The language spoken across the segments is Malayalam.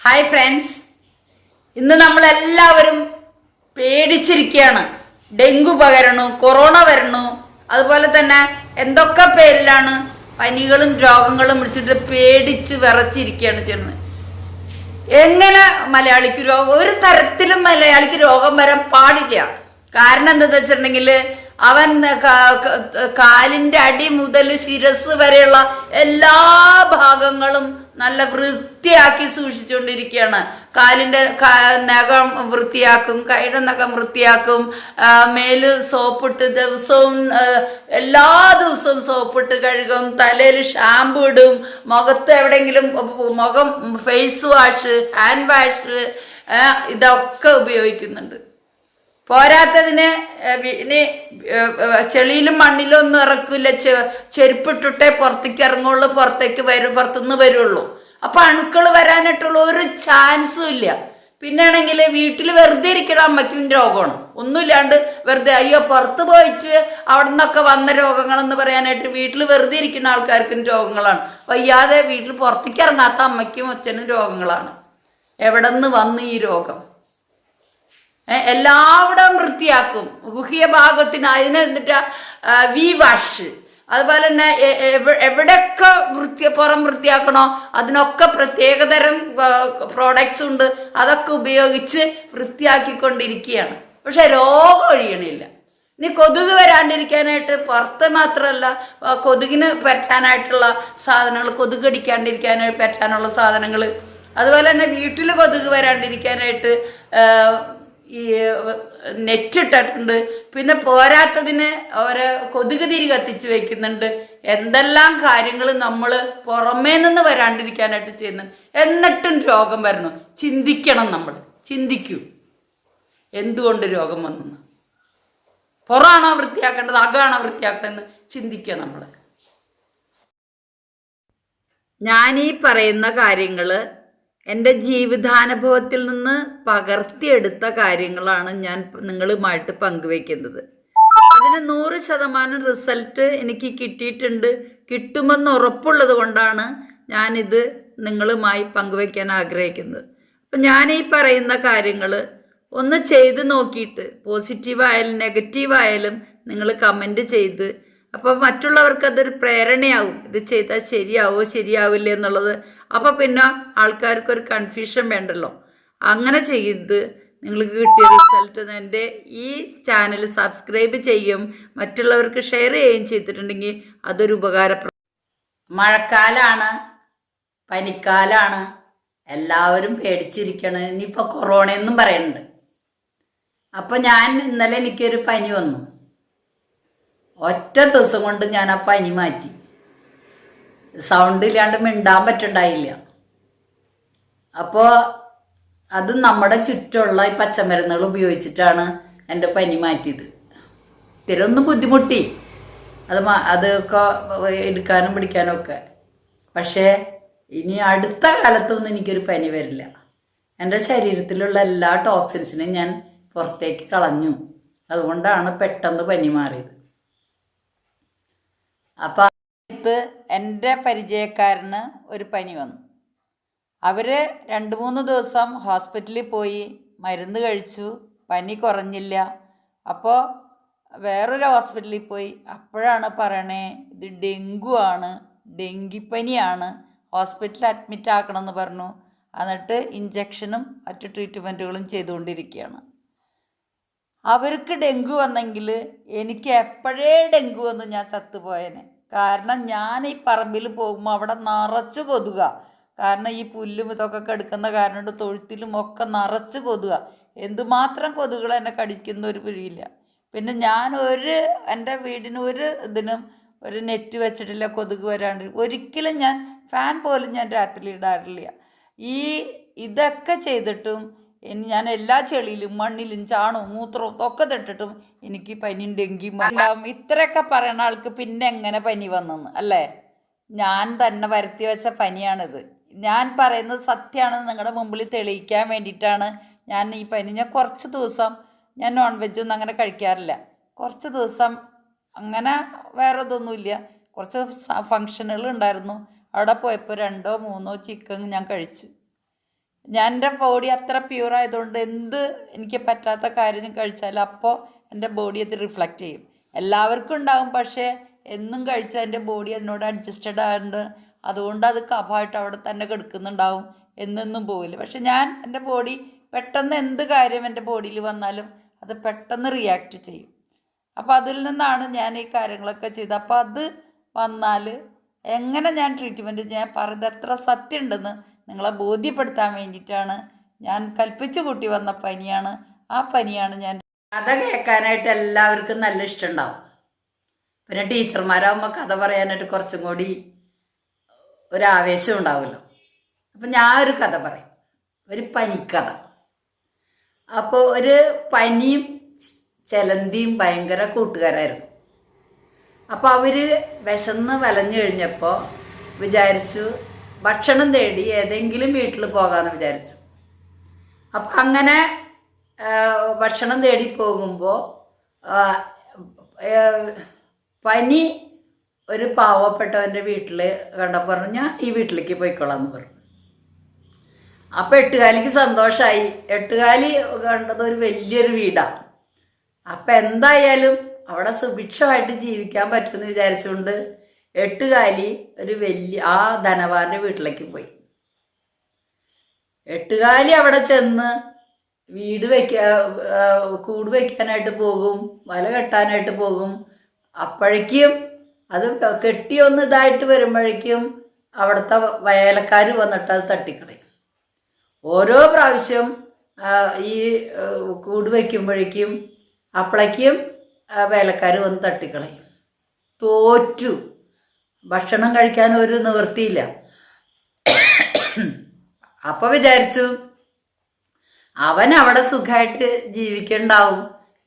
ഹായ് ഫ്രണ്ട്സ് ഇന്ന് നമ്മൾ എല്ലാവരും പേടിച്ചിരിക്കുകയാണ് ഡെങ്കു പകരണു കൊറോണ വരണു അതുപോലെ തന്നെ എന്തൊക്കെ പേരിലാണ് പനികളും രോഗങ്ങളും വിളിച്ചിട്ട് പേടിച്ച് വിറച്ചിരിക്കുകയാണ് ചെയ്യുന്നത്. എങ്ങനെ മലയാളിക്ക് രോഗം ഒരു തരത്തിലും മലയാളിക്ക് രോഗം വരാൻ പാടില്ല. കാരണം എന്താ വെച്ചിട്ടുണ്ടെങ്കിൽ അവൻ കാലിന്റെ അടി മുതൽ ശിരസ് വരെയുള്ള എല്ലാ ഭാഗങ്ങളും നല്ല വൃത്തിയാക്കി സൂക്ഷിച്ചുകൊണ്ടിരിക്കുകയാണ്. കാലിന്റെ ക- നഖം വൃത്തിയാക്കും കൈയുടെ നഖം വൃത്തിയാക്കും മേൽ സോപ്പിട്ട് ദിവസവും എല്ലാ ദിവസവും സോപ്പിട്ട് കഴുകും തലയിൽ ഷാമ്പു ഇടും മുഖത്ത് എവിടെയെങ്കിലും മുഖം ഫേസ് വാഷ് ഹാൻഡ് വാഷ് ഇതൊക്കെ ഉപയോഗിക്കുന്നുണ്ട്. പോരാത്തതിന് ഇനി ചെളിയിലും മണ്ണിലും ഒന്നും ഇറക്കില്ല ചെരുപ്പിട്ടിട്ടേ പുറത്തേക്ക് ഇറങ്ങുള്ളൂ പുറത്തേക്ക് വരും പുറത്തുനിന്ന് വരുള്ളൂ. അപ്പൊ അണുക്കൾ വരാനായിട്ടുള്ള ഒരു ചാൻസും ഇല്ല. പിന്നെ ആണെങ്കിൽ വീട്ടിൽ വെറുതെ ഇരിക്കണ അമ്മയ്ക്കും രോഗമാണ്. ഒന്നുമില്ലാണ്ട് വെറുതെ അയ്യോ പുറത്ത് പോയിട്ട് അവിടെ നിന്നൊക്കെ വന്ന രോഗങ്ങളെന്ന് പറയാനായിട്ട് വീട്ടിൽ വെറുതെ ഇരിക്കുന്ന ആൾക്കാർക്കും രോഗങ്ങളാണ്. വയ്യാതെ വീട്ടിൽ പുറത്തേക്ക് ഇറങ്ങാത്ത അമ്മയ്ക്കും അച്ഛനും രോഗങ്ങളാണ്. എവിടെ നിന്ന് വന്ന് ഈ രോഗം? എല്ലാവിടം വൃത്തിയാക്കും. ഗുഹ്യ ഭാഗത്തിന് അതിന് എന്നിട്ട് വി വാഷ്. അതുപോലെ തന്നെ എവിടെയൊക്കെ വൃത്തി പുറം വൃത്തിയാക്കണോ അതിനൊക്കെ പ്രത്യേകതരം പ്രോഡക്ട്സ് ഉണ്ട്. അതൊക്കെ ഉപയോഗിച്ച് വൃത്തിയാക്കിക്കൊണ്ടിരിക്കുകയാണ്. പക്ഷെ രോഗം ഒഴിയണില്ല. ഇനി കൊതുക് വരാണ്ടിരിക്കാനായിട്ട് പുറത്ത് മാത്രമല്ല കൊതുകിന് പറ്റാനായിട്ടുള്ള സാധനങ്ങൾ കൊതുക് കടിക്കാണ്ടിരിക്കാനായിട്ട് പറ്റാനുള്ള സാധനങ്ങൾ അതുപോലെ തന്നെ വീട്ടിൽ കൊതുക് വരാണ്ടിരിക്കാനായിട്ട് ഈ നെറ്റ് ഇട്ടിട്ടുണ്ട് പിന്നെ പോരാത്തതിന് ഓരോ കൊതുക് തിരി കത്തിച്ച് വെക്കുന്നുണ്ട്. എന്തെല്ലാം കാര്യങ്ങൾ നമ്മൾ പുറമേ നിന്ന് വരാണ്ടിരിക്കാനായിട്ട് ചെയ്യുന്നുണ്ട് എന്നിട്ടും രോഗം വരണം ചിന്തിക്കണം നമ്മൾ ചിന്തിക്കൂ. എന്തുകൊണ്ട് രോഗം വന്നു പുറമാണോ വൃത്തിയാക്കേണ്ടത്? അകമാണോ വൃത്തിയാക്കേണ്ടതെന്ന് ചിന്തിക്കുക നമ്മൾ ഞാൻ ഈ പറയുന്ന കാര്യങ്ങൾ എന്റെ ജീവിതാനുഭവത്തിൽ നിന്ന് പകർത്തിയെടുത്ത കാര്യങ്ങളാണ് ഞാൻ നിങ്ങളുമായിട്ട് പങ്കുവെക്കുന്നത്. അതിന് നൂറ് ശതമാനം റിസൾട്ട് എനിക്ക് കിട്ടിയിട്ടുണ്ട്. കിട്ടുമെന്ന് ഉറപ്പുള്ളത് കൊണ്ടാണ് ഞാനിത് നിങ്ങളുമായി പങ്കുവെക്കാൻ ആഗ്രഹിക്കുന്നത്. അപ്പം ഞാൻ ഈ പറയുന്ന കാര്യങ്ങൾ ഒന്ന് ചെയ്ത് നോക്കിയിട്ട് പോസിറ്റീവായാലും നെഗറ്റീവായാലും നിങ്ങൾ കമന്റ് ചെയ്ത് അപ്പോൾ മറ്റുള്ളവർക്ക് അതൊരു പ്രേരണയാവും. ഇത് ചെയ്താൽ ശരിയാവോ ശരിയാവില്ലേ എന്നുള്ളത്. അപ്പോൾ പിന്നെ ആൾക്കാർക്ക് ഒരു കൺഫ്യൂഷൻ വേണ്ടല്ലോ. അങ്ങനെ ചെയ്ത് നിങ്ങൾക്ക് കിട്ടിയ റിസൾട്ട് എന്റെ ഈ ചാനൽ സബ്സ്ക്രൈബ് ചെയ്യും. മറ്റുള്ളവർക്ക് ഷെയർ ചെയ്യുകയും ചെയ്തിട്ടുണ്ടെങ്കിൽ അതൊരു ഉപകാരപ്ര മഴക്കാലാണ് പനിക്കാലാണ് എല്ലാവരും പേടിച്ചിരിക്കണം. ഇനിയിപ്പോൾ കൊറോണയെന്നും പറയുന്നുണ്ട്. അപ്പോൾ ഞാൻ ഇന്നലെ എനിക്കൊരു പനി വന്നു. ഒറ്റ ദിവസം കൊണ്ട് ഞാൻ ആ പനി മാറ്റി. സൗണ്ട് ഇല്ലാണ്ട് മിണ്ടാൻ പറ്റണ്ടായില്ല. അപ്പോൾ അത് നമ്മുടെ ചുറ്റുമുള്ള ഈ പച്ചമരുന്നുകൾ ഉപയോഗിച്ചിട്ടാണ് എന്റെ പനി മാറ്റിയത്. ഇത്തിരി ബുദ്ധിമുട്ടി. അത് അതൊക്കെ എടുക്കാനും പിടിക്കാനും ഒക്കെ. പക്ഷേ ഇനി അടുത്ത കാലത്തൊന്നും എനിക്കൊരു പനി വരില്ല. എന്റെ ശരീരത്തിലുള്ള എല്ലാ ടോക്സിൻസിനെയും ഞാൻ പുറത്തേക്ക് കളഞ്ഞു. അതുകൊണ്ടാണ് പെട്ടെന്ന് പനി മാറിയത്. അപ്പം അടുത്ത് എന്റെ പരിചയക്കാരന് ഒരു പനി വന്നു. അവർ രണ്ട് മൂന്ന് ദിവസം ഹോസ്പിറ്റലിൽ പോയി മരുന്ന് കഴിച്ചു പനി കുറഞ്ഞില്ല. അപ്പോൾ വേറൊരു ഹോസ്പിറ്റലിൽ പോയി. അപ്പോഴാണ് പറയണേ ഇത് ഡെങ്കു ആണ് ഡെങ്കിപ്പനിയാണ് ഹോസ്പിറ്റലിൽ അഡ്മിറ്റ് ആക്കണമെന്ന് പറഞ്ഞു. എന്നിട്ട് ഇഞ്ചക്ഷനും മറ്റു ട്രീറ്റ്മെന്റുകളും ചെയ്തുകൊണ്ടിരിക്കുകയാണ്. അവർക്ക് ഡെങ്കു വന്നെങ്കിൽ എനിക്ക് എപ്പോഴേ ഡെങ്കു വന്ന് ഞാൻ ചത്തുപോയേനെ. കാരണം ഞാൻ ഈ പറമ്പിൽ പോകുമ്പോൾ അവിടെ നിറച്ച് കൊതുക. കാരണം ഈ പുല്ലും ഇതൊക്കെ കെടുക്കുന്ന കാരണം തൊഴുത്തിലും ഒക്കെ നിറച്ച് കൊതുക. എന്തുമാത്രം കൊതുകൾ എന്നെ കടിക്കുന്ന ഒരു പിഴിയില്ല പിന്നെ ഞാൻ ഒരു എന്റെ വീടിന് ഒരു ഇതിനും ഒരു നെറ്റ് വെച്ചിട്ടില്ല കൊതുക് വരാണ്ട്. ഒരിക്കലും ഞാൻ ഫാൻ പോലും ഞാൻ രാത്രി ഇടാറില്ല. ഈ ഇതൊക്കെ ചെയ്തിട്ടും ഇനി ഞാൻ എല്ലാ ചെളിയിലും മണ്ണിലും ചാണവും മൂത്രവും ഒക്കെ തട്ടിട്ടും എനിക്ക് പനി ഉണ്ടെങ്കിൽ ഇത്രയൊക്കെ പറയണ ആൾക്ക് പിന്നെ എങ്ങനെ പനി വന്നെന്ന് അല്ലേ? ഞാൻ തന്നെ വരുത്തി വെച്ച പനിയാണിത്. ഞാൻ പറയുന്നത് സത്യമാണെന്ന് നിങ്ങളുടെ മുമ്പിൽ തെളിയിക്കാൻ വേണ്ടിയിട്ടാണ് ഞാൻ ഈ പനി. ഞാൻ കുറച്ച് ദിവസം ഞാൻ നോൺ വെജൊന്നും അങ്ങനെ കഴിക്കാറില്ല. കുറച്ച് ദിവസം അങ്ങനെ വേറെ ഇതൊന്നുമില്ല കുറച്ച് ഫങ്ഷനുകൾ ഉണ്ടായിരുന്നു. അവിടെ പോയപ്പോൾ രണ്ടോ മൂന്നോ ചിക്കൻ ഞാൻ കഴിച്ചു. ഞാൻ എന്റെ ബോഡി അത്ര പ്യൂർ ആയതുകൊണ്ട് എന്ത് എനിക്ക് പറ്റാത്ത കാര്യം കഴിച്ചാലും അപ്പോൾ എന്റെ ബോഡി അത് റിഫ്ലക്റ്റ് ചെയ്യും. എല്ലാവർക്കും ഉണ്ടാകും പക്ഷേ എന്നും കഴിച്ചാൽ എന്റെ ബോഡി അതിനോട് അഡ്ജസ്റ്റഡ് ആയതുകൊണ്ട് അതുകൊണ്ട് അത് കഫമായിട്ട് അവിടെ തന്നെ കിടക്കുന്നുണ്ടാവും എന്നൊന്നും പോകില്ല പക്ഷെ ഞാൻ എന്റെ ബോഡി പെട്ടെന്ന് എന്ത് കാര്യം എന്റെ ബോഡിയിൽ വന്നാലും അത് പെട്ടെന്ന് റിയാക്റ്റ് ചെയ്യും. അപ്പോൾ അതിൽ നിന്നാണ് ഞാൻ ഈ കാര്യങ്ങളൊക്കെ ചെയ്തത്. അപ്പോൾ അത് വന്നാൽ എങ്ങനെ ഞാൻ ട്രീറ്റ്മെന്റ് ഞാൻ പറയുന്നത് എത്ര സത്യം ഉണ്ടെന്ന് നിങ്ങളെ ബോധ്യപ്പെടുത്താൻ വേണ്ടിയിട്ടാണ് ഞാൻ കൽപ്പിച്ചു കൂട്ടി വന്ന പനിയാണ്. ആ പനിയാണ് ഞാൻ കഥ കേൾക്കാനായിട്ട് എല്ലാവർക്കും നല്ല ഇഷ്ടമുണ്ടാവും. പിന്നെ ടീച്ചർമാരാകുമ്പോൾ കഥ പറയാനായിട്ട് കുറച്ചും കൂടി ഒരാവേശം ഉണ്ടാവുമല്ലോ. അപ്പം ഞാൻ ഒരു കഥ പറയും. ഒരു പനിക്കഥ. അപ്പോൾ ഒരു പനിയും ചെലന്തിയും ഭയങ്കര കൂട്ടുകാരായിരുന്നു. അപ്പോൾ അവർ വിശന്ന് വലഞ്ഞു കഴിഞ്ഞപ്പോൾ വിചാരിച്ചു ഭക്ഷണം തേടി ഏതെങ്കിലും വീട്ടിൽ പോകാമെന്ന് വിചാരിച്ചു. അപ്പം അങ്ങനെ ഭക്ഷണം തേടി പോകുമ്പോൾ പനി ഒരു പാവപ്പെട്ടവന്റെ വീട്ടിൽ കണ്ടപ്പോൾ പറഞ്ഞു ഞാൻ ഈ വീട്ടിലേക്ക് പോയിക്കോളാം എന്ന് പറഞ്ഞു. അപ്പം എട്ടുകാലിക്ക് സന്തോഷമായി എട്ടുകാലി കണ്ടത് ഒരു വലിയൊരു വീടാണ് അപ്പം എന്തായാലും അവിടെ സുഭിക്ഷമായിട്ട് ജീവിക്കാൻ പറ്റുമെന്ന് വിചാരിച്ചുകൊണ്ട് എട്ടുകാലി ഒരു വലിയ ആ ധനവാന്റെ വീട്ടിലേക്ക് പോയി. എട്ടുകാലി അവിടെ ചെന്ന് വീട് വയ്ക്ക ആ, കൂട് വയ്ക്കാനായിട്ട് പോകും വല കെട്ടാനായിട്ട് പോകും. അപ്പോഴേക്കും അത് കെട്ടിയൊന്ന് ഇതായിട്ട് വരുമ്പോഴേക്കും അവിടുത്തെ വയലക്കാർ വന്നിട്ട് അത് തട്ടിക്കളയും. ഓരോ പ്രാവശ്യം ഈ കൂട് വയ്ക്കുമ്പോഴേക്കും അപ്പോഴേക്കും വേലക്കാർ വന്ന് തട്ടിക്കളയും. തോറ്റു. ഭക്ഷണം കഴിക്കാൻ ഒരു നിവൃത്തിയില്ല. അപ്പൊ വിചാരിച്ചു അവൻ അവിടെ സുഖമായിട്ട് ജീവിക്കണ്ടാവും.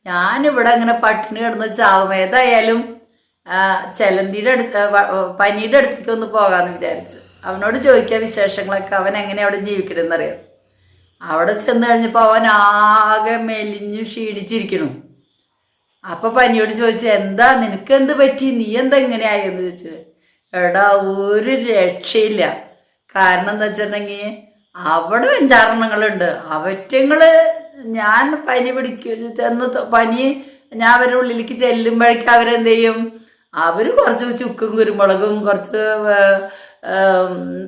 ഞാനിവിടെ അങ്ങനെ പട്ടിണി കിടന്ന് ചാവും ഏതായാലും ചെലന്തിയുടെ അടുത്ത് പനിയുടെ അടുത്തേക്ക് ഒന്ന് പോകാമെന്ന് വിചാരിച്ചു. അവനോട് ചോദിക്കാൻ വിശേഷങ്ങളൊക്കെ അവൻ എങ്ങനെ അവിടെ ജീവിക്കണമെന്നറിയാം അവിടെ ചെന്ന് കഴിഞ്ഞപ്പോൾ അവൻ ആകെ മെലിഞ്ഞു ക്ഷീണിച്ചിരിക്കണു. അപ്പൊ പനിയോട് ചോദിച്ചു എന്താ നിനക്ക് എന്ത് പറ്റി? നീ എന്താ ഇങ്ങനെയായെന്ന് ചോദിച്ചു എടാ ഒരു രക്ഷയില്ല. കാരണം എന്താ വെച്ചിട്ടുണ്ടെങ്കിൽ അവിടെ അഞ്ചാറെണ്ണങ്ങളുണ്ട്. അവറ്റങ്ങൾ ഞാൻ പനി പിടിക്കും ചെന്ന് പനി ഞാൻ അവരുടെ ഉള്ളിലേക്ക് ചെല്ലുമ്പോഴേക്കും അവരെന്ത് ചെയ്യും അവർ കുറച്ച് ചുക്കും കുരുമുളകും കുറച്ച്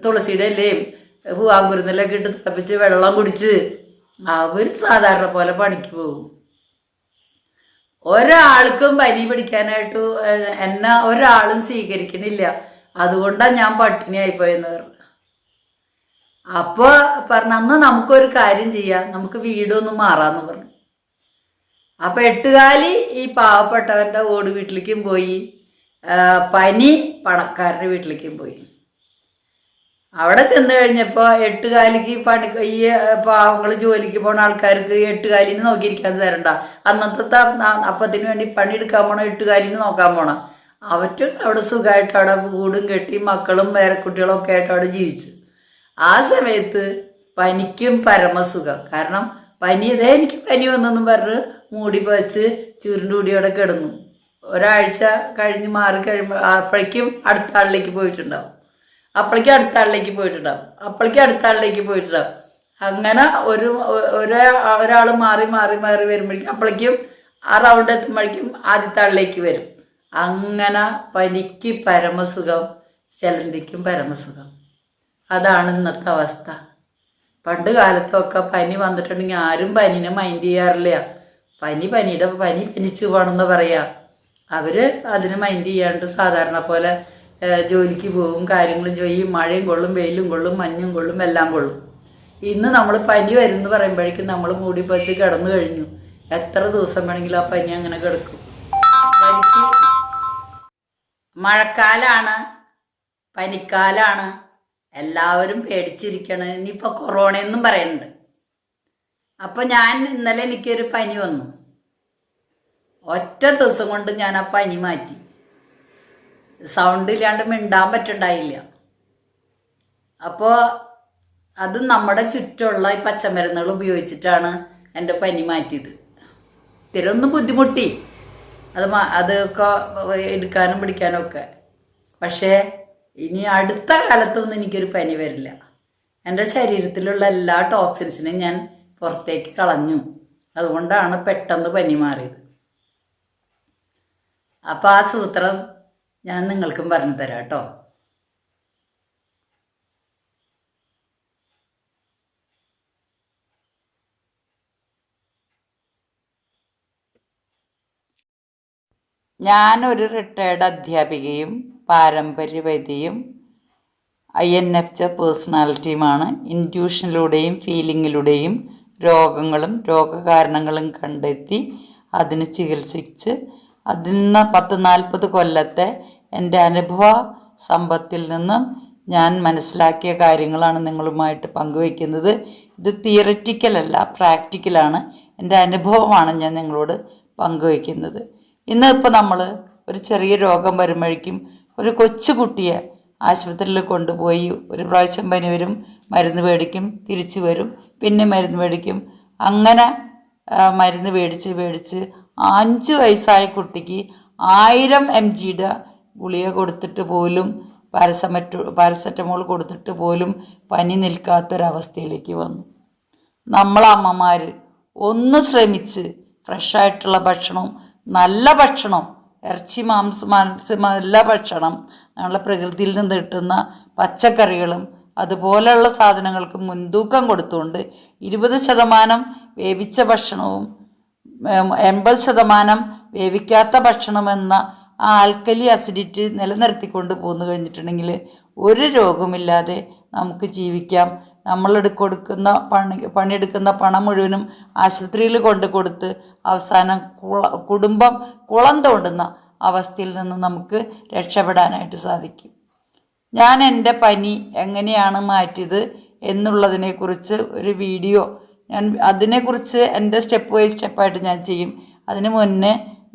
തുളസിയുടെ ഇലയും പൂവാങ്കുരുന്നിലൊക്കെ ഇട്ട് തിളപ്പിച്ച് വെള്ളം കുടിച്ച് അവർ സാധാരണ പോലെ പണിക്ക് പോകും. ഒരാൾക്കും പനി പിടിക്കാനായിട്ട് എന്നെ ഒരാളും സ്വീകരിക്കണില്ല. അതുകൊണ്ടാണ് ഞാൻ പട്ടിണിയായി പോയെന്ന് പറഞ്ഞു. അപ്പോൾ പറഞ്ഞു അന്ന് നമുക്കൊരു കാര്യം ചെയ്യാം. നമുക്ക് വീടൊന്ന് മാറാന്ന് പറഞ്ഞു. അപ്പൊ എട്ടുകാലി ഈ പാവപ്പെട്ടവന്റെ ഓട് വീട്ടിലേക്കും പോയി. പനി പണക്കാരുടെ വീട്ടിലേക്കും പോയി. അവിടെ ചെന്ന് കഴിഞ്ഞപ്പോൾ എട്ടുകാലിക്ക് പണി ഈ പാവങ്ങൾ ജോലിക്ക് പോണ ആൾക്കാർക്ക് എട്ടുകാലിന് നോക്കിയിരിക്കാൻ തരണ്ട. അന്നത്തെ അപ്പത്തിന് വേണ്ടി പണിയെടുക്കാൻ പോണോ എട്ടുകാലിന് നോക്കാൻ പോണം. അവറ്റ് അവിടെ സുഖമായിട്ട് അവിടെ വീടും കെട്ടി മക്കളും പേരക്കുട്ടികളൊക്കെ ആയിട്ട് അവിടെ ജീവിച്ചു. ആ സമയത്ത് പനിക്കും പരമസുഖം. കാരണം പനി ഇതേ എനിക്ക് പനി വന്നെന്നും പറഞ്ഞ് മൂടി പറിച്ച് ചുരുണ്ടുകൂടി അവിടെ കിടന്നു. ഒരാഴ്ച കഴിഞ്ഞ് മാറി കഴിയുമ്പോൾ അപ്പോഴേക്കും അടുത്ത ആളിലേക്ക് പോയിട്ടുണ്ടാവും. അപ്പോഴേക്കും അടുത്ത ആളിലേക്ക് പോയിട്ടുണ്ടാവും. അപ്പോഴേക്കും അടുത്ത ആളിലേക്ക് പോയിട്ടുണ്ടാവും. അങ്ങനെ ഒരു ഒരേ ഒരാൾ മാറി മാറി മാറി വരുമ്പോഴേക്കും അപ്പോഴേക്കും ആ റൗണ്ട് എത്തുമ്പോഴേക്കും ആദ്യത്തെ ആളിലേക്ക് വരും. അങ്ങനെ പനിക്ക് പരമസുഖം ചെലന്തിക്കും പരമസുഖം. അതാണ് ഇന്നത്തെ അവസ്ഥ. പണ്ട് കാലത്തൊക്കെ പനി വന്നിട്ടുണ്ടെങ്കിൽ ആരും പനിനെ മൈൻഡ് ചെയ്യാറില്ല. പനി പനിയുടെ പനി പനിച്ചു പോകണമെന്ന് പറയാം. അവർ അതിനെ മൈൻഡ് ചെയ്യാണ്ട് സാധാരണ പോലെ ജോലിക്ക് പോകും കാര്യങ്ങളും ചെയ്യും. മഴയും കൊള്ളും വെയിലും കൊള്ളും മഞ്ഞും കൊള്ളും എല്ലാം കൊള്ളും. ഇന്ന് നമ്മൾ പനി വരും എന്ന് പറയുമ്പോഴേക്കും നമ്മൾ മൂടി പച്ച് കിടന്നു കഴിഞ്ഞു. എത്ര ദിവസം വേണമെങ്കിലും ആ പനി അങ്ങനെ കിടക്കും. പനിക്ക് മഴക്കാലാണ് പനിക്കാലാണ് എല്ലാവരും പേടിച്ചിരിക്കണം. ഇനിയിപ്പോൾ കൊറോണ എന്നും പറയുന്നുണ്ട് അപ്പോൾ ഞാൻ ഇന്നലെ എനിക്കൊരു പനി വന്നു. ഒറ്റ ദിവസം കൊണ്ട് ഞാൻ ആ പനി മാറ്റി. സൗണ്ട് ഇല്ലാണ്ട് മിണ്ടാൻ പറ്റണ്ടായില്ല. അപ്പോൾ അത് നമ്മുടെ ചുറ്റുമുള്ള ഈ പച്ചമരുന്നുകൾ ഉപയോഗിച്ചിട്ടാണ് എന്റെ പനി മാറ്റിയത്. ഇത്തിരി ബുദ്ധിമുട്ടി. അത് അതൊക്കെ എടുക്കാനും പിടിക്കാനും ഒക്കെ. പക്ഷേ ഇനി അടുത്ത കാലത്തൊന്നും എനിക്കൊരു പനി വരില്ല. എന്റെ ശരീരത്തിലുള്ള എല്ലാ ടോക്സിൻസിനെയും ഞാൻ പുറത്തേക്ക് കളഞ്ഞു. അതുകൊണ്ടാണ് പെട്ടെന്ന് പനി മാറിയത്. അപ്പം ആ സൂത്രം ഞാൻ നിങ്ങൾക്കും പറഞ്ഞു തരാം കേട്ടോ. ഞാനൊരു റിട്ടയർഡ് അധ്യാപികയും പാരമ്പര്യ വൈദ്യയും ഐ എൻ എഫ് പേഴ്സണാലിറ്റിയുമാണ് ഇന്റ്യൂഷനിലൂടെയും ഫീലിങ്ങിലൂടെയും രോഗങ്ങളും രോഗകാരണങ്ങളും കണ്ടെത്തി അതിന് ചികിത്സിച്ച് അതിൽ നിന്ന് പത്ത് നാൽപ്പത് കൊല്ലത്തെ എന്റെ അനുഭവ സമ്പത്തിൽ നിന്നും ഞാൻ മനസ്സിലാക്കിയ കാര്യങ്ങളാണ് നിങ്ങളുമായിട്ട് പങ്കുവയ്ക്കുന്നത്. ഇത് തിയററ്റിക്കൽ അല്ല പ്രാക്ടിക്കലാണ് എന്റെ അനുഭവമാണ് ഞാൻ നിങ്ങളോട് പങ്കുവയ്ക്കുന്നത്. ഇന്ന് ഇപ്പോൾ നമ്മൾ ഒരു ചെറിയ രോഗം വരുമ്പോഴേക്കും ഒരു കൊച്ചുകുട്ടിയെ ആശുപത്രിയിൽ കൊണ്ടുപോയി ഒരു പ്രാവശ്യം പനി വരും മരുന്ന് മേടിക്കും തിരിച്ചു വരും പിന്നെ മരുന്ന് മേടിക്കും. അങ്ങനെ മരുന്ന് മേടിച്ച് മേടിച്ച് അഞ്ച് വയസ്സായ കുട്ടിക്ക് ആയിരം എം ജിയുടെ ഗുളിക കൊടുത്തിട്ട് പോലും പാരസമറ്റോ പാരസെറ്റമോൾ കൊടുത്തിട്ട് പോലും പനി നിൽക്കാത്തൊരവസ്ഥയിലേക്ക് വന്നു. നമ്മളമ്മമാർ ഒന്ന് ശ്രമിച്ച് ഫ്രഷായിട്ടുള്ള ഭക്ഷണവും നല്ല ഭക്ഷണം ഇറച്ചി മാംസം മാംസം നല്ല ഭക്ഷണം നമ്മളെ പ്രകൃതിയിൽ നിന്ന് കിട്ടുന്ന പച്ചക്കറികളും അതുപോലെയുള്ള സാധനങ്ങൾക്ക് മുൻതൂക്കം കൊടുത്തുകൊണ്ട് ഇരുപത് ശതമാനം വേവിച്ച ഭക്ഷണവും എൺപത് ശതമാനം വേവിക്കാത്ത ഭക്ഷണമെന്ന ആ ആൽക്കലി അസിഡിറ്റി നിലനിർത്തിക്കൊണ്ട് പോന്നു കഴിഞ്ഞിട്ടുണ്ടെങ്കിൽ ഒരു രോഗമില്ലാതെ നമുക്ക് ജീവിക്കാം. നമ്മളെടു കൊടുക്കുന്ന പണി പണിയെടുക്കുന്ന പണം മുഴുവനും ആശുപത്രിയിൽ കൊണ്ട് കൊടുത്ത് അവസാനം കുടുംബം കുളം തോണ്ടുന്ന അവസ്ഥയിൽ നിന്ന് നമുക്ക് രക്ഷപ്പെടാനായിട്ട് സാധിക്കും. ഞാൻ എന്റെ പനി എങ്ങനെയാണ് മാറ്റിയത് എന്നുള്ളതിനെക്കുറിച്ച് ഒരു വീഡിയോ ഞാൻ അതിനെക്കുറിച്ച് എന്റെ സ്റ്റെപ്പ് ബൈ സ്റ്റെപ്പായിട്ട് ഞാൻ ചെയ്യും. അതിന് മുന്നേ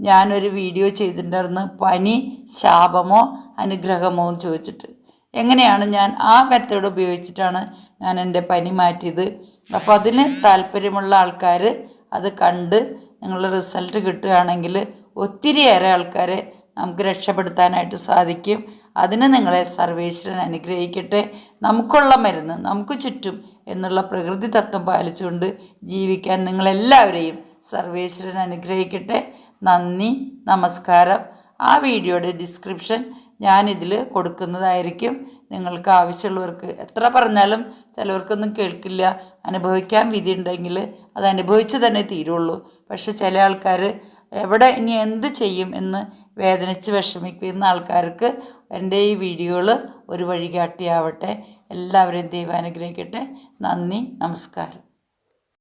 ഞാനൊരു വീഡിയോ ചെയ്തിട്ടുണ്ടായിരുന്നു. പനി ശാപമോ അനുഗ്രഹമോ എന്ന് ചോദിച്ചിട്ട്. എങ്ങനെയാണ് ഞാൻ ആ മെത്തേഡ് ഉപയോഗിച്ചിട്ടാണ് ഞാൻ എന്റെ പനി മാറ്റിയത്? അപ്പോൾ അതിന് താല്പര്യമുള്ള ആൾക്കാർ അത് കണ്ട് നിങ്ങളുടെ റിസൾട്ട് കിട്ടുകയാണെങ്കിൽ ഒത്തിരിയേറെ ആൾക്കാരെ നമുക്ക് രക്ഷപ്പെടുത്താനായിട്ട് സാധിക്കും. അതിന് നിങ്ങളെ സർവേശ്വരൻ അനുഗ്രഹിക്കട്ടെ. നമുക്കുള്ള മരുന്ന് നമുക്ക് ചുറ്റും എന്നുള്ള പ്രകൃതി തത്വം പാലിച്ചുകൊണ്ട് ജീവിക്കാൻ നിങ്ങളെല്ലാവരെയും സർവേശ്വരൻ അനുഗ്രഹിക്കട്ടെ. നന്ദി നമസ്കാരം. ആ വീഡിയോയുടെ ഡിസ്ക്രിപ്ഷൻ ഞാനിതിൽ കൊടുക്കുന്നതായിരിക്കും നിങ്ങൾക്ക് ആവശ്യമുള്ളവർക്ക്. എത്ര പറഞ്ഞാലും ചിലവർക്കൊന്നും കേൾക്കില്ല. അനുഭവിക്കാൻ വിധി ഉണ്ടെങ്കിൽ അത് അനുഭവിച്ച് തന്നെ തീരുള്ളൂ. പക്ഷെ ചില ആൾക്കാർ എവിടെ ഇനി എന്ത് ചെയ്യും എന്ന് വേദനിച്ച് വിഷമിക്കുന്ന ആൾക്കാർക്ക് എന്റെ ഈ വീഡിയോകൾ ഒരു വഴികാട്ടിയാവട്ടെ. എല്ലാവരെയും ദൈവം അനുഗ്രഹിക്കട്ടെ. നന്ദി നമസ്കാരം.